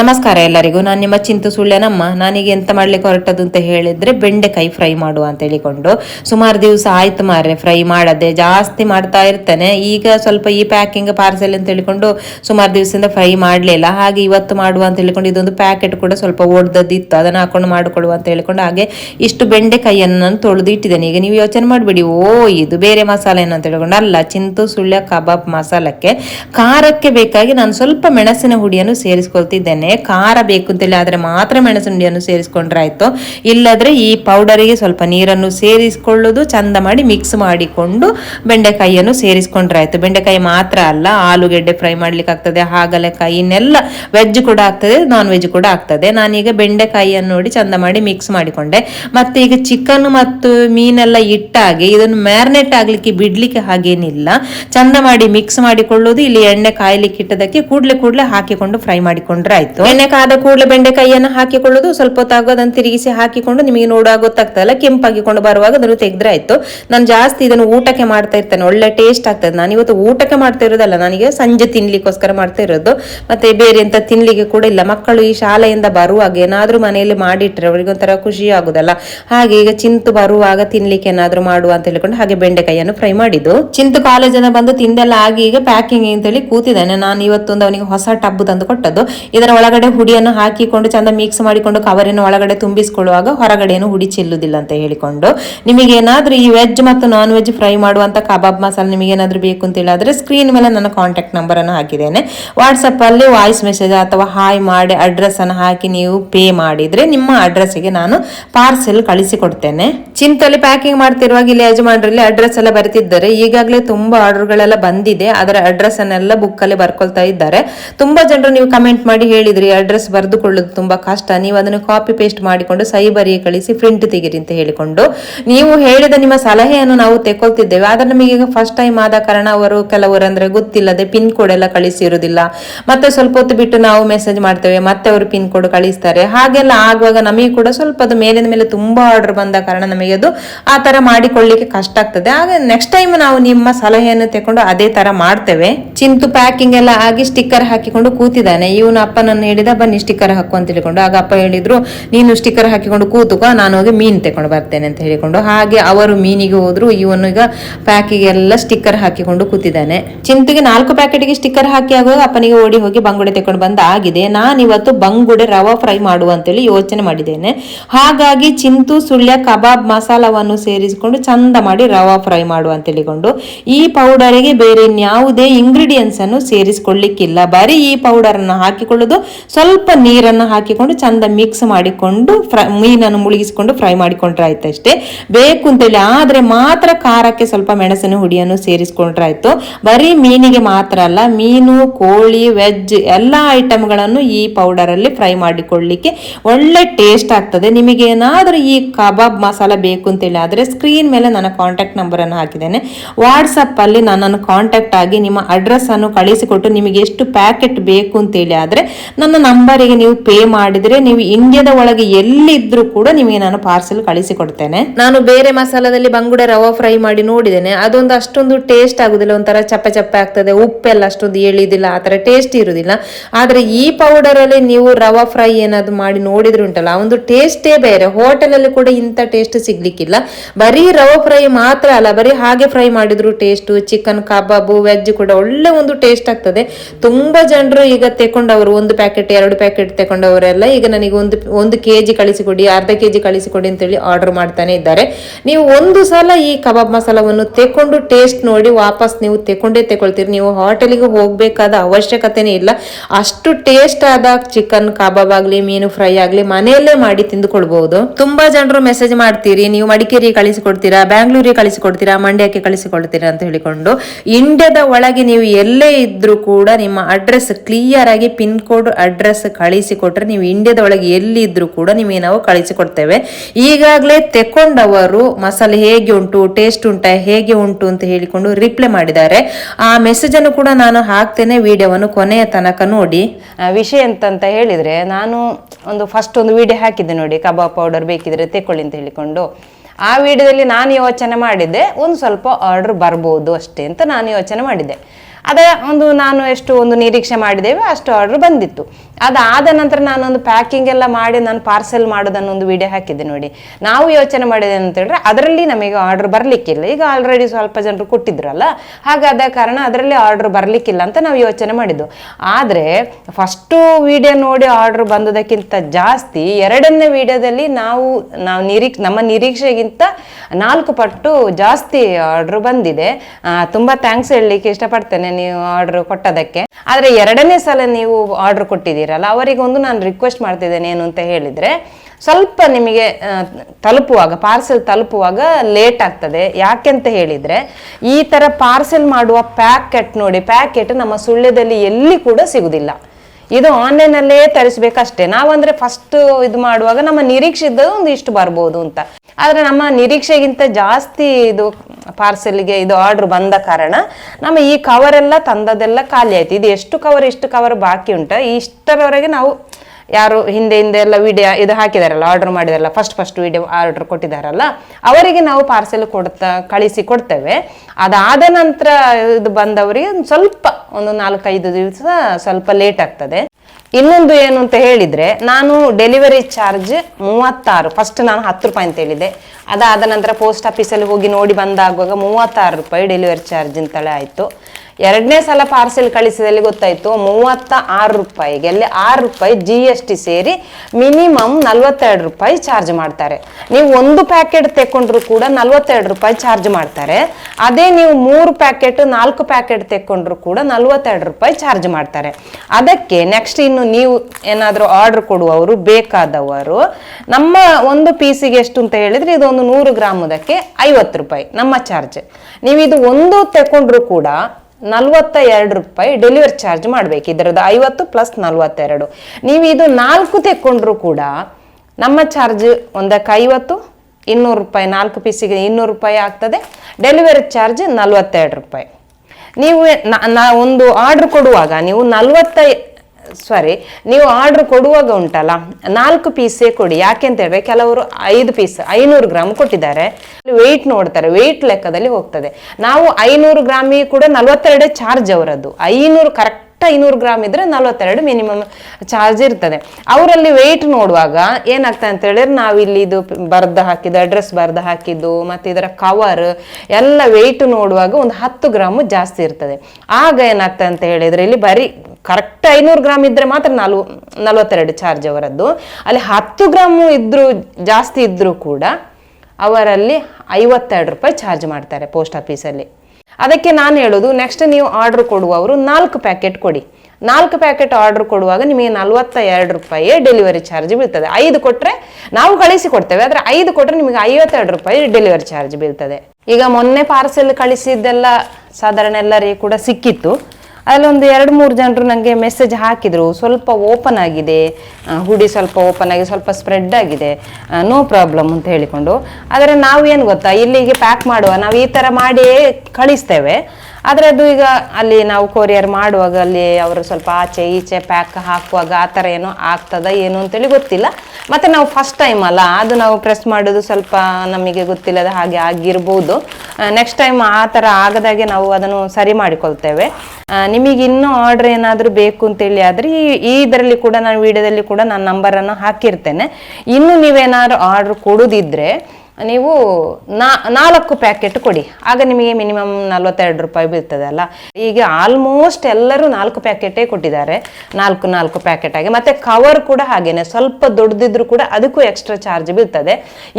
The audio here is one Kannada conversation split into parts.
ನಮಸ್ಕಾರ ಎಲ್ಲರಿಗೂ. ನಾನು ನಿಮ್ಮ ಚಿಂತು ಸುಳ್ಳೆನಮ್ಮ ನಾನೀಗ ಎಂತ ಮಾಡ್ಲಿಕ್ಕೆ ಹೊರಟದ್ದು ಅಂತ ಹೇಳಿದ್ರೆ ಬೆಂಡೆಕಾಯಿ ಫ್ರೈ ಮಾಡುವ ಅಂತ ಹೇಳಿಕೊಂಡು. ಸುಮಾರು ದಿವಸ ಆಯ್ತು ಮಾರ್ರೆ, ಫ್ರೈ ಮಾಡದೆ ಜಾಸ್ತಿ ಮಾಡ್ತಾ ಇರ್ತೇನೆ. ಈಗ ಸ್ವಲ್ಪ ಈ ಪ್ಯಾಕಿಂಗ್ ಪಾರ್ಸೆಲ್ ಅಂತ ಹೇಳಿಕೊಂಡು ಸುಮಾರು ದಿವಸದಿಂದ ಫ್ರೈ ಮಾಡಲಿಲ್ಲ. ಹಾಗೆ ಇವತ್ತು ಮಾಡುವ ಅಂತ ಹೇಳಿಕೊಂಡು ಇದೊಂದು ಪ್ಯಾಕೆಟ್ ಕೂಡ ಸ್ವಲ್ಪ ಓಡ್ದದ್ದಿತ್ತು. ಅದನ್ನು ಹಾಕೊಂಡು ಮಾಡಿಕೊಳ್ಳುವ ಅಂತ ಹೇಳಿಕೊಂಡು ಹಾಗೆ ಇಷ್ಟು ಬೆಂಡೆಕಾಯಿಯನ್ನು ನಾನು ತೊಳೆದು ಇಟ್ಟಿದ್ದೇನೆ ಈಗ ನೀವು ಯೋಚನೆ ಮಾಡಬೇಡಿ. ಓ, ಇದು ಬೇರೆ ಮಸಾಲೆ ಅಂತ ಹೇಳಿಕೊಂಡು. ಅಲ್ಲ, ಚಿಂತು ಸುಳ್ಯ ಕಬಾಬ್ ಮಸಾಲಕ್ಕೆ ಖಾರಕ್ಕೆ ಬೇಕಾಗಿ ನಾನು ಸ್ವಲ್ಪ ಮೆಣಸಿನ ಹುಡಿಯನ್ನು ಸೇರಿಸ್ಕೊಳ್ತಿದ್ದೇನೆ. ಖಾರ ಬೇಕು ಅಂತೇಳಿ ಆದರೆ ಮಾತ್ರ ಮೆಣಸುಂಡಿಯನ್ನು ಸೇರಿಸ್ಕೊಂಡ್ರೆ ಆಯಿತು ಇಲ್ಲದ್ರೆ ಈ ಪೌಡರಿಗೆ ಸ್ವಲ್ಪ ನೀರನ್ನು ಸೇರಿಸಿಕೊಳ್ಳೋದು, ಚಂದ ಮಾಡಿ ಮಿಕ್ಸ್ ಮಾಡಿಕೊಂಡು ಬೆಂಡೆಕಾಯಿಯನ್ನು ಸೇರಿಸ್ಕೊಂಡ್ರೆ ಆಯಿತು ಬೆಂಡೆಕಾಯಿ ಮಾತ್ರ ಅಲ್ಲ, ಆಲೂಗೆಡ್ಡೆ ಫ್ರೈ ಮಾಡ್ಲಿಕ್ಕೆ ಆಗ್ತದೆ ಹಾಗಲಕಾಯಿ, ಇನ್ನೆಲ್ಲ ವೆಜ್ ಕೂಡ ಆಗ್ತದೆ ನಾನ್ ವೆಜ್ ಕೂಡ ಆಗ್ತದೆ. ನಾನೀಗ ಬೆಂಡೆಕಾಯಿಯನ್ನು ನೋಡಿ ಚಂದ ಮಾಡಿ ಮಿಕ್ಸ್ ಮಾಡಿಕೊಂಡೆ. ಮತ್ತೆ ಈಗ ಚಿಕನ್ ಮತ್ತು ಮೀನೆಲ್ಲ ಇಟ್ಟಾಗಿ, ಇದನ್ನು ಮ್ಯಾರಿನೇಟ್ ಆಗ್ಲಿಕ್ಕೆ ಬಿಡ್ಲಿಕ್ಕೆ ಹಾಗೇನಿಲ್ಲ. ಚಂದ ಮಾಡಿ ಮಿಕ್ಸ್ ಮಾಡಿಕೊಳ್ಳೋದು, ಇಲ್ಲಿ ಎಣ್ಣೆ ಕಾಯಲಿಕ್ಕೆ ಇಟ್ಟದಕ್ಕೆ ಕೂಡ್ಲೆ ಕೂಡ್ಲೆ ಹಾಕಿಕೊಂಡು ಫ್ರೈ ಮಾಡಿಕೊಂಡ್ರೆ ಆಯ್ತು ಎಣ್ಣೆ ಕಾದ ಕೂಡಲೇ ಬೆಂಡೆಕಾಯಿಯನ್ನು ಹಾಕಿಕೊಳ್ಳೋದು, ಸ್ವಲ್ಪ ಹೊತ್ತಾಗ ಅದನ್ನು ತಿರುಗಿಸಿ ಹಾಕಿಕೊಂಡು ನಿಮಗೆ ನೋಡುವಾಗ ಗೊತ್ತಾಗ್ತಲ್ಲ ಕೆಂಪಾಗಿಕೊಂಡು ಬರುವಾಗ ಅದನ್ನು ತೆಗೆದ್ರೆ ಆಯ್ತು. ನಾನು ಜಾಸ್ತಿ ಇದನ್ನು ಊಟಕ್ಕೆ ಮಾಡ್ತಾ ಇರ್ತೇನೆ. ಒಳ್ಳೆ ಟೇಸ್ಟ್ ಆಗ್ತದೆ ನಾನು ಇವತ್ತು ಊಟಕ್ಕೆ ಮಾಡ್ತಾ ಇರೋದಲ್ಲ, ನನಗೆ ಸಂಜೆ ತಿನ್ಲಿಕ್ಕೋಸ್ಕರ ಮಾಡ್ತಾ ಇರೋದು. ಮತ್ತೆ ಬೇರೆ ಎಂತ ತಿನ್ಲಿಕ್ಕೆ ಕೂಡ ಇಲ್ಲ. ಮಕ್ಕಳು ಈ ಶಾಲೆಯಿಂದ ಬರುವಾಗ ಏನಾದರೂ ಮನೆಯಲ್ಲಿ ಮಾಡಿಟ್ರೆ ಅವರಿಗೆ ಒಂಥರ ಖುಷಿ ಆಗುದಲ್ಲ. ಹಾಗೆ ಈಗ ಚಿಂತು ಬರುವಾಗ ತಿನ್ಲಿಕ್ಕೆ ಏನಾದರೂ ಮಾಡುವ ಅಂತ ಹೇಳಿಕೊಂಡು ಹಾಗೆ ಬೆಂಡೆಕಾಯಿಯನ್ನು ಫ್ರೈ ಮಾಡಿದ್ದು. ಚಿಂತು ಕಾಲೇಜನ್ನು ಬಂದು ತಿಂದೆಲ್ಲ ಆಗಿ ಈಗ ಪ್ಯಾಕಿಂಗ್ ಅಂತೇಳಿ ಕೂತಿದ್ದಾನೆ. ನಾನು ಇವತ್ತೊಂದು ಅವನಿಗೆ ಹೊಸ ಟಬ್ ತಂದು ಕೊಟ್ಟದ್ದು. ಇದರ ಒಳಗಡೆ ಹುಡಿಯನ್ನು ಹಾಕಿಕೊಂಡು ಚಂದ ಮಿಕ್ಸ್ ಮಾಡಿಕೊಂಡು ಕವರಿನ ಒಳಗಡೆ ತುಂಬಿಸಿಕೊಳ್ಳುವಾಗ ಏನು ಹುಡಿ ಚೆಲ್ಲುದಿಲ್ಲ ಅಂತ ಹೇಳಿಕೊಂಡು. ನಿಮಗೆ ಏನಾದ್ರೂ ಈ ವೆಜ್ ಮತ್ತು ನಾನ್ ವೆಜ್ ಫ್ರೈ ಮಾಡುವಂತ ಕಬಾಬ್ ಮಸಾಲೆ ನಿಮಗೆ ಏನಾದ್ರು ಬೇಕು ಅಂತ ಹೇಳಿದ್ರೆ ಸ್ಕ್ರೀನ್ ಮೇಲೆ ನನ್ನ ಕಾಂಟ್ಯಾಕ್ಟ್ ನಂಬರ್ ಅನ್ನು ಹಾಕಿದ್ದೇನೆ. ವಾಟ್ಸಪ್ಪಲ್ಲಿ ವಾಯ್ಸ್ ಮೆಸೇಜ್ ಅಥವಾ ಹಾಯ್ ಮಾಡಿ ಅಡ್ರೆಸ್ ಅನ್ನು ಹಾಕಿ ನೀವು ಪೇ ಮಾಡಿದ್ರೆ ನಿಮ್ಮ ಅಡ್ರೆಸ್ಸಿಗೆ ನಾನು ಪಾರ್ಸೆಲ್ ಕಳಿಸಿಕೊಡ್ತೇನೆ. ಚಿಂತಲ್ಲಿ ಪ್ಯಾಕಿಂಗ್ ಮಾಡ್ತಿರುವಾಗ ಇಲ್ಲಿ ಯಜಮಾನರಲ್ಲಿ ಅಡ್ರೆಸ್ ಎಲ್ಲ ಬರೆದಿದ್ದಾರೆ. ಈಗಾಗಲೇ ತುಂಬಾ ಆರ್ಡರ್ಗಳೆಲ್ಲ ಬಂದಿದೆ. ಅದರ ಅಡ್ರೆಸ್ ಅನ್ನೆಲ್ಲ ಬುಕ್ ಅಲ್ಲಿ ಬರ್ಕೊಳ್ತಾ ಇದ್ದಾರೆ. ತುಂಬಾ ಜನರು ನೀವು ಕಮೆಂಟ್ ಮಾಡಿ ಹೇಳಿದ್ರಿ ಅಡ್ರೆಸ್ ಬರೆದುಕೊಳ್ಳೋದು ತುಂಬಾ ಕಷ್ಟ. ನೀವು ಅದನ್ನು ಕಾಪಿ ಪೇಸ್ಟ್ ಮಾಡಿಕೊಂಡು ಸೈಬರಿಗೆ ಕಳಿಸಿ ಪ್ರಿಂಟ್ ತೆಗಿರಿ ಅಂತ ಹೇಳಿಕೊಂಡು ನೀವು ಹೇಳಿದ ನಿಮ್ಮ ಸಲಹೆಯನ್ನು ನಾವು ತೆಕ್ಕೊಳ್ತಿದ್ದೇವೆ. ಆದ್ರೆ ನಮಗೆ ಈಗ ಫಸ್ಟ್ ಟೈಮ್ ಆದ ಕಾರಣ ಅವರು ಕೆಲವರು ಅಂದರೆ ಗೊತ್ತಿಲ್ಲದೆ ಪಿನ್ ಕೋಡ್ ಎಲ್ಲ ಕಳಿಸಿರುವುದಿಲ್ಲ. ಮತ್ತೆ ಸ್ವಲ್ಪ ಹೊತ್ತು ಬಿಟ್ಟು ನಾವು ಮೆಸೇಜ್ ಮಾಡ್ತೇವೆ, ಮತ್ತೆ ಅವರು ಪಿನ್ ಕೋಡ್ ಕಳಿಸ್ತಾರೆ. ಹಾಗೆಲ್ಲ ಆಗುವಾಗ ನಮಗೆ ಕೂಡ ಸ್ವಲ್ಪ ಅದು ಮೇಲಿನ ಮೇಲೆ ತುಂಬಾ ಆರ್ಡರ್ ಬಂದ ಕಾರಣ ನಮಗೆ ಅದು ಆ ತರ ಮಾಡಿಕೊಳ್ಳಿಕ್ಕೆ ಕಷ್ಟ ಆಗ್ತದೆ. ಹಾಗೆ ನೆಕ್ಸ್ಟ್ ಟೈಮ್ ನಾವು ನಿಮ್ಮ ಸಲಹೆಯನ್ನು ತಕೊಂಡು ಅದೇ ತರ ಮಾಡ್ತೇವೆ. ಚಿಂತು ಪ್ಯಾಕಿಂಗ್ ಎಲ್ಲ ಆಗಿ ಸ್ಟಿಕ್ಕರ್ ಹಾಕಿಕೊಂಡು ಕೂತಿದ್ದಾನೆ. ಇವನು ಅಪ್ಪನನ್ನು ಹೇಳಿದ, ಬನ್ನಿ ಸ್ಟಿಕ್ಕರ್ ಹಾಕು ಅಂತ ಹೇಳಿಕೊಂಡು. ಆಗ ಅಪ್ಪ ಹೇಳಿದ್ರು, ನೀನು ಸ್ಟಿಕ್ಕರ್ ಹಾಕಿಕೊಂಡು ಕೂತುಕೋ, ನಾನು ಹೋಗಿ ಮೀನು ತಕೊಂಡು ಬರ್ತೇನೆ ಅಂತ ಹೇಳಿಕೊಂಡು. ಹಾಗೆ ಅವರು ಮೀನಿಗೆ ಹೋದ್ರು, ಇವನು ಈಗ ಪ್ಯಾಕಿಗೆ ಎಲ್ಲ ಸ್ಟಿಕ್ಕರ್ ಹಾಕಿಕೊಂಡು ಕೂತಿದ್ದಾನೆ. ಚಿಂತುಗೆ ನಾಲ್ಕು ಪ್ಯಾಕೆಟ್ಗೆ ಸ್ಟಿಕ್ಕರ್ ಹಾಕಿ ಆಗುವಾಗ ಅಪ್ಪನಿಗೆ ಓಡಿ ಹೋಗಿ ಬಂಗುಡೆ ತಕೊಂಡು ಬಂದ ಆಗಿದೆ. ನಾನು ಇವತ್ತು ಬಂಗುಡೆ ರವಾ ಫ್ರೈ ಮಾಡುವ ಅಂತೇಳಿ ಯೋಚನೆ ಮಾಡಿದ್ದೇನೆ. ಹಾಗಾಗಿ ಚಿಂತು ಸುಳ್ಯ, ಕಬಾಬ್, ಮಸಾಲವನ್ನು ಸೇರಿಸಿಕೊಂಡು ಚಂದ ಮಾಡಿ ರವಾ ಫ್ರೈ ಮಾಡುವ ಅಂತ ಹೇಳಿಕೊಂಡು. ಈ ಪೌಡರಿಗೆ ಬೇರೆ ಇನ್ಯಾವುದೇ ಇಂಗ್ರೀಡಿಯೆಂಟ್ಸ್ ಅನ್ನು ಸೇರಿಸಿಕೊಳ್ಳಿಕ್ಕಿಲ್ಲ. ಬರೀ ಈ ಪೌಡರ್ ಅನ್ನು ಹಾಕಿಕೊಳ್ಳೋದು ಸ್ವಲ್ಪ ನೀರನ್ನು ಹಾಕಿಕೊಂಡು ಚಂದ ಮಿಕ್ಸ್ ಮಾಡಿಕೊಂಡು ಫ್ರೈ, ಮೀನನ್ನು ಮುಳುಗಿಸಿಕೊಂಡು ಫ್ರೈ ಮಾಡಿಕೊಂಡ್ರೆ ಆಯ್ತು ಅಷ್ಟೇ. ಬೇಕು ಅಂತೇಳಿ ಆದರೆ ಮಾತ್ರ ಖಾರಕ್ಕೆ ಸ್ವಲ್ಪ ಮೆಣಸಿನ ಹುಡಿಯನ್ನು ಸೇರಿಸ್ಕೊಂಡ್ರೆ ಆಯ್ತು. ಬರೀ ಮೀನಿಗೆ ಮಾತ್ರ ಅಲ್ಲ, ಮೀನು, ಕೋಳಿ ವೆಜ್ ಎಲ್ಲ ಐಟಮ್ಗಳನ್ನು ಈ ಪೌಡರಲ್ಲಿ ಫ್ರೈ ಮಾಡಿಕೊಳ್ಳಿಕ್ಕೆ ಒಳ್ಳೆ ಟೇಸ್ಟ್ ಆಗ್ತದೆ. ನಿಮಗೆ ಏನಾದರೂ ಈ ಕಬಾಬ್ ಮಸಾಲ ಬೇಕು ಅಂತೇಳಿ ಆದರೆ ಸ್ಕ್ರೀನ್ ಮೇಲೆ ನನ್ನ ಕಾಂಟ್ಯಾಕ್ಟ್ ನಂಬರನ್ನು ಹಾಕಿದ್ದೇನೆ. ವಾಟ್ಸಪ್ಪಲ್ಲಿ ನನ್ನನ್ನು ಕಾಂಟ್ಯಾಕ್ಟ್ ಆಗಿ ನಿಮ್ಮ ಅಡ್ರೆಸ್ಸನ್ನು ಕಳಿಸಿಕೊಟ್ಟು ನಿಮಗೆ ಎಷ್ಟು ಪ್ಯಾಕೆಟ್ ಬೇಕು ಅಂತೇಳಿ ಆದ್ರೆ ನನ್ನ ನಂಬರಿಗೆ ನೀವು ಪೇ ಮಾಡಿದ್ರೆ ನೀವು ಇಂಡಿಯಾದ ಒಳಗೆ ಎಲ್ಲಿದ್ರು ಕೂಡ ನಿಮಗೆ ನಾನು ಪಾರ್ಸೆಲ್ ಕಳಿಸಿಕೊಡ್ತೇನೆ ನಾನು ಬೇರೆ ಮಸಾಲದಲ್ಲಿ ಬಂಗುಡೆ ರವಾ ಫ್ರೈ ಮಾಡಿ ನೋಡಿದ್ದೇನೆ. ಅದೊಂದು ಅಷ್ಟೊಂದು ಟೇಸ್ಟ್ ಆಗುದಿಲ್ಲ, ಒಂಥರ ಚಪ್ಪೆ ಚಪ್ಪೆ ಆಗ್ತದೆ, ಉಪ್ಪೆಲ್ಲ ಅಷ್ಟೊಂದು ಎಳಿದಿಲ್ಲ, ಆ ಥರ ಟೇಸ್ಟ್ ಇರುವುದಿಲ್ಲ ಆದ್ರೆ ಈ ಪೌಡರ್ ಅಲ್ಲಿ ನೀವು ರವಾ ಫ್ರೈ ಏನಾದ್ರು ಮಾಡಿ ನೋಡಿದ್ರು ಉಂಟಲ್ಲ ಒಂದು ಟೇಸ್ಟೇ ಬೇರೆ. ಹೋಟೆಲ್ ಅಲ್ಲಿ ಕೂಡ ಇಂಥ ಟೇಸ್ಟ್ ಸಿಗ್ಲಿಕ್ಕಿಲ್ಲ. ಬರೀ ರವಾ ಫ್ರೈ ಮಾತ್ರ ಅಲ್ಲ, ಬರೀ ಹಾಗೆ ಫ್ರೈ ಮಾಡಿದ್ರು ಟೇಸ್ಟ್ ಚಿಕನ್ ಕಬಾಬು ವೆಜ್ ಕೂಡ ಒಳ್ಳೆ ಒಂದು ಟೇಸ್ಟ್ ಆಗ್ತದೆ. ತುಂಬಾ ಜನರು ಈಗ ತೆಕೊಂಡವರು ಒಂದು ಪ್ಯಾಕೆಟ್ ಎರಡು ಪ್ಯಾಕೆಟ್ ತಗೊಂಡವರೆಲ್ಲ ಈಗ ನನಗೆ ಒಂದು ಒಂದು ಕೆ ಜಿ ಕಳಿಸಿಕೊಡಿ, ಅರ್ಧ ಕೆ ಜಿ ಕಳಿಸಿಕೊಡಿ ಅಂತೇಳಿ ಆರ್ಡರ್ ಮಾಡ್ತಾನೆ ಇದ್ದಾರೆ. ನೀವು ಒಂದು ಸಲ ಈ ಕಬಾಬ್ ಮಸಾಲವನ್ನು ತೆಕೊಂಡು ಟೇಸ್ಟ್ ನೋಡಿ ವಾಪಸ್ ನೀವು ತೆಕೊಂಡೇ ತೆಕೊಳ್ತೀರಿ. ನೀವು ಹೋಟೆಲಿಗೆ ಹೋಗಬೇಕಾದ ಅವಶ್ಯಕತೆನೇ ಇಲ್ಲ. ಅಷ್ಟು ಟೇಸ್ಟ್ ಆದ ಚಿಕನ್ ಕಬಾಬ್ ಆಗಲಿ, ಮೀನು ಫ್ರೈ ಆಗಲಿ ಮನೆಯಲ್ಲೇ ಮಾಡಿ ತಿಂದುಕೊಳ್ಬಹುದು ತುಂಬಾ ಜನರು ಮೆಸೇಜ್ ಮಾಡ್ತೀರಿ, ನೀವು ಮಡಿಕೇರಿಗೆ ಕಳಿಸಿಕೊಡ್ತೀರಾ, ಬ್ಯಾಂಗ್ಳೂರಿಗೆ ಕಳಿಸಿಕೊಡ್ತೀರಾ, ಮಂಡ್ಯಕ್ಕೆ ಕಳಿಸಿಕೊಡ್ತೀರಾ ಅಂತ ಹೇಳಿಕೊಂಡು ಇಂಡಿಯಾದ ಒಳಗೆ ನೀವು ಎಲ್ಲೇ ಇದ್ರೂ ಕೂಡ ನಿಮ್ಮ ಅಡ್ರೆಸ್ ಕ್ಲಿಯರ್ ಆಗಿ ಪಿನ್ ಕೋಡ್ ಅಡ್ರೆಸ್ ಕಳಿಸಿಕೊಟ್ರೆ ನೀವು ಇಂಡಿಯಾದ ಒಳಗೆ ಎಲ್ಲಿದ್ರು ಕೂಡ ನಿಮಗೆ ನಾವು ಕಳಿಸಿಕೊಡ್ತೇವೆ. ಈಗಾಗಲೇ ತೆಕೊಂಡವರು ಮಸಾಲೆ ಹೇಗೆ ಉಂಟು ಟೇಸ್ಟ್ ಉಂಟಾ, ಹೇಗೆ ಉಂಟು ಅಂತ ಹೇಳಿಕೊಂಡು ರಿಪ್ಲೈ ಮಾಡಿದ್ದಾರೆ. ಆ ಮೆಸೇಜ್ ಅನ್ನು ಕೂಡ ನಾನು ಹಾಕ್ತೇನೆ, ವಿಡಿಯೋವನ್ನು ಕೊನೆಯ ತನಕ ನೋಡಿ. ವಿಷಯ ಎಂತಂತ ಹೇಳಿದ್ರೆ ನಾನು ಒಂದು ಫಸ್ಟ್ ಒಂದು ವಿಡಿಯೋ ಹಾಕಿದ್ದೆ ನೋಡಿ, ಕಬಾಬ್ ಪೌಡರ್ ಬೇಕಿದ್ರೆ ತೆಕೊಳ್ಳಿ ಅಂತ ಹೇಳಿಕೊಂಡು. ಆ ವಿಡಿಯೋದಲ್ಲಿ ನಾನು ಯೋಚನೆ ಮಾಡಿದ್ದೆ, ಒಂದು ಸ್ವಲ್ಪ ಆರ್ಡರ್ ಬರ್ಬೋದು ಅಷ್ಟೇ ಅಂತ ನಾನು ಯೋಚನೆ ಮಾಡಿದ್ದೆ. ಅದೇ ಒಂದು ನಾನು ಎಷ್ಟು ಒಂದು ನಿರೀಕ್ಷೆ ಮಾಡಿದ್ದೇವೆ ಅಷ್ಟು ಆರ್ಡರ್ ಬಂದಿತ್ತು. ಅದಾದ ನಂತರ ನಾನೊಂದು ಪ್ಯಾಕಿಂಗ್ ಎಲ್ಲ ಮಾಡಿ ನಾನು ಪಾರ್ಸೆಲ್ ಮಾಡೋದನ್ನೊಂದು ವಿಡಿಯೋ ಹಾಕಿದ್ದೆ ನೋಡಿ. ನಾವು ಯೋಚನೆ ಮಾಡಿದೆ ಅಂತ ಹೇಳಿದ್ರೆ ಅದರಲ್ಲಿ ನಮಗೆ ಆರ್ಡರ್ ಬರಲಿಕ್ಕಿಲ್ಲ. ಈಗ ಆಲ್ರೆಡಿ ಸ್ವಲ್ಪ ಜನರು ಕೊಟ್ಟಿದ್ರಲ್ಲ ಹಾಗಾದ ಕಾರಣ ಅದರಲ್ಲಿ ಆರ್ಡರ್ ಬರಲಿಕ್ಕಿಲ್ಲ ಅಂತ ನಾವು ಯೋಚನೆ ಮಾಡಿದ್ದು. ಆದರೆ ಫಸ್ಟು ವಿಡಿಯೋ ನೋಡಿ ಆರ್ಡರ್ ಬಂದದಕ್ಕಿಂತ ಜಾಸ್ತಿ ಎರಡನೇ ವಿಡಿಯೋದಲ್ಲಿ ನಾವು ನಾವು ನಿರೀಕ್ಷ ನಮ್ಮ ನಿರೀಕ್ಷೆಗಿಂತ ನಾಲ್ಕು ಪಟ್ಟು ಜಾಸ್ತಿ ಆರ್ಡರ್ ಬಂದಿದೆ. ತುಂಬ ಥ್ಯಾಂಕ್ಸ್ ಹೇಳಲಿಕ್ಕೆ ಇಷ್ಟಪಡ್ತೇನೆ ನೀವು ಆರ್ಡರ್ ಕೊಟ್ಟದಕ್ಕೆ. ಆದರೆ ಎರಡನೇ ಸಲ ನೀವು ಆರ್ಡರ್ ಕೊಟ್ಟಿದ್ದೀರಲ್ಲ ಅವರಿಗೆ ಒಂದು ನಾನು ರಿಕ್ವೆಸ್ಟ್ ಮಾಡ್ತಿದ್ದೇನೆ ಏನು ಅಂತ ಹೇಳಿದರೆ, ಸ್ವಲ್ಪ ನಿಮಗೆ ತಲುಪುವಾಗ ಪಾರ್ಸೆಲ್ ತಲುಪುವಾಗ ಲೇಟ್ ಆಗ್ತದೆ. ಯಾಕೆಂತ ಹೇಳಿದರೆ, ಈ ಥರ ಪಾರ್ಸೆಲ್ ಮಾಡುವ ಪ್ಯಾಕೆಟ್ ನೋಡಿ ಪ್ಯಾಕೆಟ್ ನಮ್ಮ ಸುಳ್ಳ್ಯದಲ್ಲಿ ಎಲ್ಲಿ ಕೂಡ ಸಿಗುದಿಲ್ಲ. ಇದು ಆನ್ಲೈನಲ್ಲೇ ತರಿಸ್ಬೇಕಷ್ಟೇ. ನಾವಂದ್ರೆ ಫಸ್ಟ್ ಇದು ಮಾಡುವಾಗ ನಮ್ಮ ನಿರೀಕ್ಷೆ ಇದ್ದದ್ದು ಒಂದು ಇಷ್ಟು ಬರ್ಬೋದು ಅಂತ. ಆದ್ರೆ ನಮ್ಮ ನಿರೀಕ್ಷೆಗಿಂತ ಜಾಸ್ತಿ ಇದು ಪಾರ್ಸೆಲ್ಗೆ ಇದು ಆರ್ಡರ್ ಬಂದ ಕಾರಣ ನಮ್ಮ ಈ ಕವರ್ ಎಲ್ಲ ತಂದದೆಲ್ಲ ಖಾಲಿ ಆಯ್ತು. ಇದು ಎಷ್ಟು ಕವರ್ ಎಷ್ಟು ಕವರ್ ಬಾಕಿ ಉಂಟು? ಇಷ್ಟರವರೆಗೆ ನಾವು ಯಾರು ಹಿಂದೆ ಹಿಂದೆ ಎಲ್ಲ ವಿಡಿಯೋ ಇದು ಹಾಕಿದಾರಲ್ಲ ಆರ್ಡರ್ ಮಾಡಿದಾರಲ್ಲ ಫಸ್ಟ್ ಫಸ್ಟ್ ವಿಡಿಯೋ ಆರ್ಡರ್ ಕೊಟ್ಟಿದಾರಲ್ಲ, ಅವರಿಗೆ ನಾವು ಪಾರ್ಸೆಲ್ ಕೊಡ್ತಾ, ಕಳಿಸಿ ಕೊಡ್ತೇವೆ. ಅದಾದ ನಂತರ ಇದು ಬಂದವರಿಗೆ ಒಂದು ಸ್ವಲ್ಪ, ಒಂದು ನಾಲ್ಕೈದು ದಿವಸ ಸ್ವಲ್ಪ ಲೇಟ್ ಆಗ್ತದೆ. ಇನ್ನೊಂದು ಏನು ಅಂತ ಹೇಳಿದರೆ, ನಾನು ಡೆಲಿವರಿ ಚಾರ್ಜ್ ಮೂವತ್ತಾರು ಫಸ್ಟ್ ನಾನು ಹತ್ತು ರೂಪಾಯಿ ಅಂತ ಹೇಳಿದೆ ಅದಾದ ನಂತರ ಪೋಸ್ಟ್ ಆಫೀಸಲ್ಲಿ ಹೋಗಿ ನೋಡಿ ಬಂದಾಗುವಾಗ ಮೂವತ್ತಾರು ರೂಪಾಯಿ ಡೆಲಿವರಿ ಚಾರ್ಜ್ ಅಂತಲೇ ಆಯಿತು. ಎರಡನೇ ಸಲ ಪಾರ್ಸೆಲ್ ಕಳಿಸಿದಲ್ಲಿ ಗೊತ್ತಾಯ್ತು ಮೂವತ್ತ ಆರು ರೂಪಾಯಿಗೆ, ಅಲ್ಲಿ ಆರು ರೂಪಾಯಿ ಜಿ ಎಸ್ ಟಿ ಸೇರಿ ಮಿನಿಮಮ್ ನಲ್ವತ್ತೆರಡು ರೂಪಾಯಿ ಚಾರ್ಜ್ ಮಾಡ್ತಾರೆ. ನೀವು ಒಂದು ಪ್ಯಾಕೆಟ್ ತೆಕೊಂಡ್ರು ಕೂಡ ನಲ್ವತ್ತೆರಡು ರೂಪಾಯಿ ಚಾರ್ಜ್ ಮಾಡ್ತಾರೆ. ಅದೇ ನೀವು ಮೂರು ಪ್ಯಾಕೆಟ್ ನಾಲ್ಕು ಪ್ಯಾಕೆಟ್ ತೆಕೊಂಡ್ರು ಕೂಡ ನಲ್ವತ್ತೆರಡು ರೂಪಾಯಿ ಚಾರ್ಜ್ ಮಾಡ್ತಾರೆ. ಅದಕ್ಕೆ ನೆಕ್ಸ್ಟ್ ಇನ್ನು ನೀವು ಏನಾದರೂ ಆರ್ಡರ್ ಕೊಡುವವರು, ಬೇಕಾದವರು, ನಮ್ಮ ಒಂದು ಪೀಸಿಗೆ ಎಷ್ಟು ಅಂತ ಹೇಳಿದ್ರೆ ಇದು ಒಂದು ನೂರು ಗ್ರಾಮದಕ್ಕೆ ಐವತ್ತು ರೂಪಾಯಿ ನಮ್ಮ ಚಾರ್ಜ್ ನೀವು ಇದು ಒಂದು ತೆಕೊಂಡ್ರು ಕೂಡ ನಲ್ವತ್ತ ಎರಡು ರೂಪಾಯಿ ಡೆಲಿವರಿ ಚಾರ್ಜ್ ಮಾಡಬೇಕು. ಇದರದ್ದು ಐವತ್ತು ಪ್ಲಸ್ ನಲ್ವತ್ತೆರಡು. ನೀವು ಇದು ನಾಲ್ಕು ತೆಕ್ಕೊಂಡ್ರು ಕೂಡ ನಮ್ಮ ಚಾರ್ಜ್ ಒಂದಕ್ಕೆ ಐವತ್ತು, ಇನ್ನೂರು ರೂಪಾಯಿ ನಾಲ್ಕು ಪೀಸಿಗೆ ಇನ್ನೂರು ರೂಪಾಯಿ ಆಗ್ತದೆ. ಡೆಲಿವರಿ ಚಾರ್ಜ್ ನಲ್ವತ್ತೆರಡು ರೂಪಾಯಿ. ನೀವು ನ- ಒಂದು ಆರ್ಡ್ರ್ ಕೊಡುವಾಗ ನೀವು ನಲ್ವತ್ತ ಸಾರಿ ನೀವು ಆರ್ಡರ್ ಕೊಡುವಾಗ ಉಂಟಲ್ಲ, ನಾಲ್ಕು ಪೀಸೇ ಕೊಡಿ. ಯಾಕೆ ಅಂತ ಹೇಳಿದ್ರೆ ಕೆಲವರು ಐದು ಪೀಸ್ ಐನೂರು ಗ್ರಾಮ್ ಕೊಟ್ಟಿದ್ದಾರೆ. ವೆಯ್ಟ್ ನೋಡ್ತಾರೆ ವೆಯ್ಟ್ ಲೆಕ್ಕದಲ್ಲಿ ಹೋಗ್ತದೆ. ನಾವು ಐನೂರು ಗ್ರಾಮಿಗೆ ಕೂಡ ನಲ್ವತ್ತೆರಡೇ ಚಾರ್ಜ್ ಅವರದ್ದು. ಐನೂರು ಕರೆಕ್ಟ್ ಐನೂರು ಗ್ರಾಮ್ ಇದ್ರೆ ನಲವತ್ತೆರಡು ಮಿನಿಮಮ್ ಚಾರ್ಜ್ ಇರ್ತದೆ. ಅವರಲ್ಲಿ ವೆಯ್ಟ್ ನೋಡುವಾಗ ಏನಾಗ್ತದೆ ಅಂತ ಹೇಳಿದ್ರೆ ನಾವಿಲ್ಲಿ ಇದು ಬರ್ದು ಹಾಕಿದ್ದು ಅಡ್ರೆಸ್ ಬರ್ದು ಹಾಕಿದ್ದು, ಮತ್ತೆ ಇದರ ಕವರ್ ಎಲ್ಲ ವೆಯ್ಟ್ ನೋಡುವಾಗ ಒಂದು ಹತ್ತು ಗ್ರಾಮ್ ಜಾಸ್ತಿ ಇರ್ತದೆ. ಆಗ ಏನಾಗ್ತದೆ ಅಂತ ಹೇಳಿದ್ರೆ ಇಲ್ಲಿ ಬರೀ ಕರೆಕ್ಟ್ ಐನೂರು ಗ್ರಾಮ್ ಇದ್ರೆ ಮಾತ್ರ ನಾಲ್ವು, ನಲ್ವತ್ತೆರಡು ಚಾರ್ಜ್ ಅವರದ್ದು. ಅಲ್ಲಿ ಹತ್ತು ಗ್ರಾಮ್ ಇದ್ರೂ ಜಾಸ್ತಿ ಇದ್ರೂ ಕೂಡ ಅವರಲ್ಲಿ ಐವತ್ತೆರಡು ರೂಪಾಯಿ ಚಾರ್ಜ್ ಮಾಡ್ತಾರೆ ಪೋಸ್ಟ್ ಆಫೀಸಲ್ಲಿ ಅದಕ್ಕೆ ನಾನು ಹೇಳೋದು ನೆಕ್ಸ್ಟ್ ನೀವು ಆರ್ಡರ್ ಕೊಡುವವರು ನಾಲ್ಕು ಪ್ಯಾಕೆಟ್ ಕೊಡಿ. ನಾಲ್ಕು ಪ್ಯಾಕೆಟ್ ಆರ್ಡರ್ ಕೊಡುವಾಗ ನಿಮಗೆ ನಲ್ವತ್ತ ಎರಡು ರೂಪಾಯಿ ಡೆಲಿವರಿ ಚಾರ್ಜ್ ಬೀಳ್ತದೆ. ಐದು ಕೊಟ್ಟರೆ ನಾವು ಕಳಿಸಿ ಕೊಡ್ತೇವೆ, ಆದರೆ ಐದು ಕೊಟ್ಟರೆ ನಿಮಗೆ ಐವತ್ತೆರಡು ರೂಪಾಯಿ ಡೆಲಿವರಿ ಚಾರ್ಜ್ ಬೀಳ್ತದೆ. ಈಗ ಮೊನ್ನೆ ಪಾರ್ಸೆಲ್ ಕಳಿಸಿದ್ದೆಲ್ಲ ಸಾಧಾರಣ ಎಲ್ಲರಿಗೂ ಕೂಡ ಸಿಕ್ಕಿತ್ತು. ಅಲ್ಲೊಂದು ಎರಡು ಮೂರು ಜನರು ನನಗೆ ಮೆಸೇಜ್ ಹಾಕಿದರು. ಸ್ವಲ್ಪ ಓಪನ್ ಆಗಿದೆ. ಹುಡಿ ಸ್ವಲ್ಪ ಓಪನ್ ಆಗಿ ಸ್ವಲ್ಪ ಸ್ಪ್ರೆಡ್ ಆಗಿದೆ. ನೋ ಪ್ರಾಬ್ಲಮ್ ಅಂತ ಹೇಳಿಕೊಂಡು. ಆದರೆ ನಾವು ಏನು ಗೊತ್ತಾ, ಇಲ್ಲಿಗೆ ಪ್ಯಾಕ್ ಮಾಡುವ, ನಾವು ಈ ಥರ ಮಾಡಿಯೇ ಕಳಿಸ್ತೇವೆ. ಆದರೆ ಅದು ಈಗ ಅಲ್ಲಿ ನಾವು ಕೊರಿಯರ್ ಮಾಡುವಾಗ ಅಲ್ಲಿ ಅವರು ಸ್ವಲ್ಪ ಆಚೆ ಈಚೆ ಪ್ಯಾಕ್ ಹಾಕುವಾಗ ಆ ಥರ ಏನೋ ಆಗ್ತದ ಏನು ಅಂತೇಳಿ ಗೊತ್ತಿಲ್ಲ. ಮತ್ತು ನಾವು ಫಸ್ಟ್ ಟೈಮ್ ಅಲ್ಲ, ಅದು ನಾವು ಪ್ರೆಸ್ ಮಾಡೋದು ಸ್ವಲ್ಪ ನಮಗೆ ಗೊತ್ತಿಲ್ಲದ ಹಾಗೆ ಆಗಿರ್ಬೋದು. ನೆಕ್ಸ್ಟ್ ಟೈಮ್ ಆ ಥರ ಆಗದಾಗೆ ನಾವು ಅದನ್ನು ಸರಿ ಮಾಡಿಕೊಳ್ತೇವೆ. ನಿಮಗೆ ಇನ್ನೂ ಆರ್ಡರ್ ಏನಾದರೂ ಬೇಕು ಅಂತೇಳಿ ಆದರೆ ಈ ಈ ಇದರಲ್ಲಿ ಕೂಡ, ನಾನು ವಿಡಿಯೋದಲ್ಲಿ ಕೂಡ ನಾನು ನಂಬರನ್ನು ಹಾಕಿರ್ತೇನೆ. ಇನ್ನು ನೀವೇನಾದ್ರು ಆರ್ಡರ್ ಕೊಡೋದಿದ್ರೆ ನೀವು ನಾಲ್ಕು ಪ್ಯಾಕೆಟ್ ಕೊಡಿ. ಆಗ ನಿಮಗೆ ಮಿನಿಮಮ್ ನಲ್ವತ್ತೆರಡು ರೂಪಾಯಿ ಬೀಳ್ತದೆ ಅಲ್ಲ? ಈಗ ಆಲ್ಮೋಸ್ಟ್ ಎಲ್ಲರೂ ನಾಲ್ಕು ಪ್ಯಾಕೆಟೇ ಕೊಟ್ಟಿದ್ದಾರೆ. ನಾಲ್ಕು ನಾಲ್ಕು ಪ್ಯಾಕೆಟ್ ಆಗಿ ಮತ್ತೆ ಕವರ್ ಕೂಡ ಹಾಗೇನೆ. ಸ್ವಲ್ಪ ದೊಡ್ಡದಿದ್ರು ಕೂಡ ಅದಕ್ಕೂ ಎಕ್ಸ್ಟ್ರಾ ಚಾರ್ಜ್ ಬೀಳ್ತದೆ.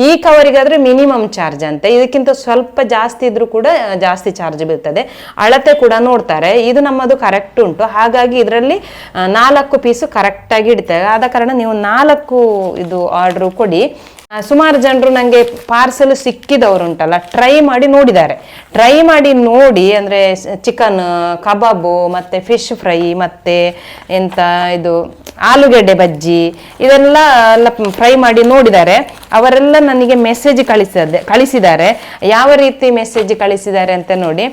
ಈ ಕವರಿಗಾದರೆ ಮಿನಿಮಮ್ ಚಾರ್ಜ್ ಅಂತೆ. ಇದಕ್ಕಿಂತ ಸ್ವಲ್ಪ ಜಾಸ್ತಿ ಇದ್ರೂ ಕೂಡ ಜಾಸ್ತಿ ಚಾರ್ಜ್ ಬೀಳ್ತದೆ. ಅಳತೆ ಕೂಡ ನೋಡ್ತಾರೆ. ಇದು ನಮ್ಮದು ಕರೆಕ್ಟ್ ಉಂಟು. ಹಾಗಾಗಿ ಇದರಲ್ಲಿ ನಾಲ್ಕು ಪೀಸು ಕರೆಕ್ಟಾಗಿ ಇಡ್ತೇವೆ. ಆದ ಕಾರಣ ನೀವು ನಾಲ್ಕು ಇದು ಆರ್ಡ್ರು ಕೊಡಿ. ಸುಮಾರು ಜನರು ನನಗೆ ಪಾರ್ಸೆಲ್ ಸಿಕ್ಕಿದವರು ಉಂಟಲ್ಲ ಟ್ರೈ ಮಾಡಿ ನೋಡಿದ್ದಾರೆ. ಟ್ರೈ ಮಾಡಿ ನೋಡಿ, ಅಂದರೆ ಚಿಕನ್ ಕಬಾಬು, ಮತ್ತು ಫಿಶ್ ಫ್ರೈ ಮತ್ತು ಎಂಥ ಇದು, ಆಲೂಗಡ್ಡೆ ಬಜ್ಜಿ, ಇದೆಲ್ಲ ಎಲ್ಲ ಫ್ರೈ ಮಾಡಿ ನೋಡಿದ್ದಾರೆ. ಅವರೆಲ್ಲ ನನಗೆ ಮೆಸೇಜ್ ಕಳಿಸಿದೆ, ಕಳಿಸಿದ್ದಾರೆ. ಯಾವ ರೀತಿ ಮೆಸೇಜ್ ಕಳಿಸಿದ್ದಾರೆ ಅಂತ ನೋಡಿ,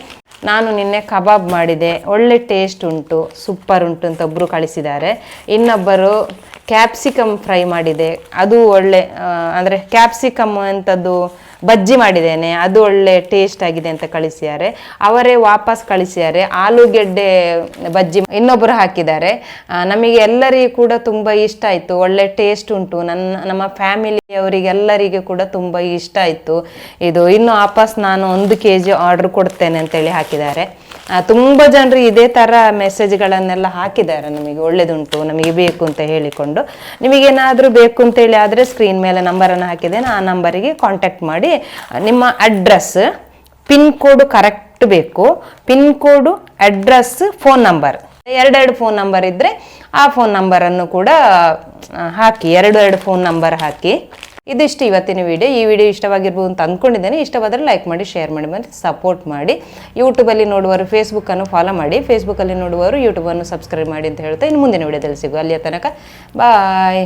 ನಾನು ನಿನ್ನೆ ಕಬಾಬ್ ಮಾಡಿದೆ, ಒಳ್ಳೆ ಟೇಸ್ಟ್ ಉಂಟು ಸೂಪರ್ ಉಂಟು ಅಂತ ಒಬ್ಬರು ಕಳಿಸಿದ್ದಾರೆ. ಇನ್ನೊಬ್ಬರು ಕ್ಯಾಪ್ಸಿಕಮ್ ಫ್ರೈ ಮಾಡಿದೆ. ಅದು ಒಳ್ಳೆ ಅಂದರೆ ಕ್ಯಾಪ್ಸಿಕಮ್ ಅಂಥದ್ದು ಬಜ್ಜಿ ಮಾಡಿದ್ದೇನೆ. ಅದು ಒಳ್ಳೆ ಟೇಸ್ಟ್ ಆಗಿದೆ ಅಂತ ಕಳಿಸಿದ್ದಾರೆ. ಅವರೇ ವಾಪಸ್ ಕಳಿಸಿದ್ದಾರೆ. ಆಲೂಗೆಡ್ಡೆ ಬಜ್ಜಿ ಇನ್ನೊಬ್ಬರು ಹಾಕಿದ್ದಾರೆ. ನಮಗೆ ಎಲ್ಲರಿಗೂ ಕೂಡ ತುಂಬ ಇಷ್ಟ ಆಯಿತು. ಒಳ್ಳೆ ಟೇಸ್ಟ್ ಉಂಟು. ನನ್ನ, ನಮ್ಮ ಫ್ಯಾಮಿಲಿಯವರಿಗೆಲ್ಲರಿಗೆ ಕೂಡ ತುಂಬ ಇಷ್ಟ ಆಯಿತು. ಇದು, ಇನ್ನು ವಾಪಸ್ ನಾನು ಒಂದು ಕೆ ಜಿ ಆರ್ಡ್ರ್ ಕೊಡ್ತೇನೆ ಅಂತೇಳಿ ಹಾಕಿದ್ದಾರೆ. ತುಂಬ ಜನರು ಇದೇ ಥರ ಮೆಸೇಜ್ಗಳನ್ನೆಲ್ಲ ಹಾಕಿದ್ದಾರೆ. ನಮಗೆ ಒಳ್ಳೇದುಂಟು, ನಮಗೆ ಬೇಕು ಅಂತ ಹೇಳಿಕೊಂಡು. ನಿಮಗೇನಾದರೂ ಬೇಕು ಅಂತೇಳಿ ಆದರೆ ಸ್ಕ್ರೀನ್ ಮೇಲೆ ನಂಬರನ್ನು ಹಾಕಿದ್ದೇನೆ. ಆ ನಂಬರಿಗೆ ಕಾಂಟ್ಯಾಕ್ಟ್ ಮಾಡಿ. ನಿಮ್ಮ ಅಡ್ರೆಸ್ ಪಿನ್ ಕೋಡು ಕರೆಕ್ಟ್ ಬೇಕು. Pin code address phone number ಎರಡೆರಡು ಫೋನ್ ನಂಬರ್ ಇದ್ದರೆ ಆ ಫೋನ್ ನಂಬರನ್ನು ಕೂಡ ಹಾಕಿ, ಎರಡು ಎರಡು ಫೋನ್ ನಂಬರ್ ಹಾಕಿ. ಇದಿಷ್ಟು ಇವತ್ತಿನ ವಿಡಿಯೋ ಈ ವಿಡಿಯೋ ಇಷ್ಟವಾಗಿರ್ಬೋದು ಅಂತ ಅಂದ್ಕೊಂಡಿದ್ದೇನೆ ಇಷ್ಟವಾದರೆ ಲೈಕ್ ಮಾಡಿ ಶೇರ್ ಮಾಡಿ, ಮತ್ತು ಸಪೋರ್ಟ್ ಮಾಡಿ. ಯೂಟ್ಯೂಬಲ್ಲಿ ನೋಡುವವರು ಫೇಸ್ಬುಕ್ಕನ್ನು ಫಾಲೋ ಮಾಡಿ. ಫೇಸ್ಬುಕ್ಕಲ್ಲಿ ನೋಡುವವರು ಯೂಟ್ಯೂಬನ್ನು ಸಬ್ಸ್ಕ್ರೈಬ್ ಮಾಡಿ ಅಂತ ಹೇಳ್ತಾ ಇನ್ನು ಮುಂದಿನ ವಿಡಿಯೋದಲ್ಲಿ ಸಿಗುವ. ಅಲ್ಲಿಯ ತನಕ ಬಾಯ್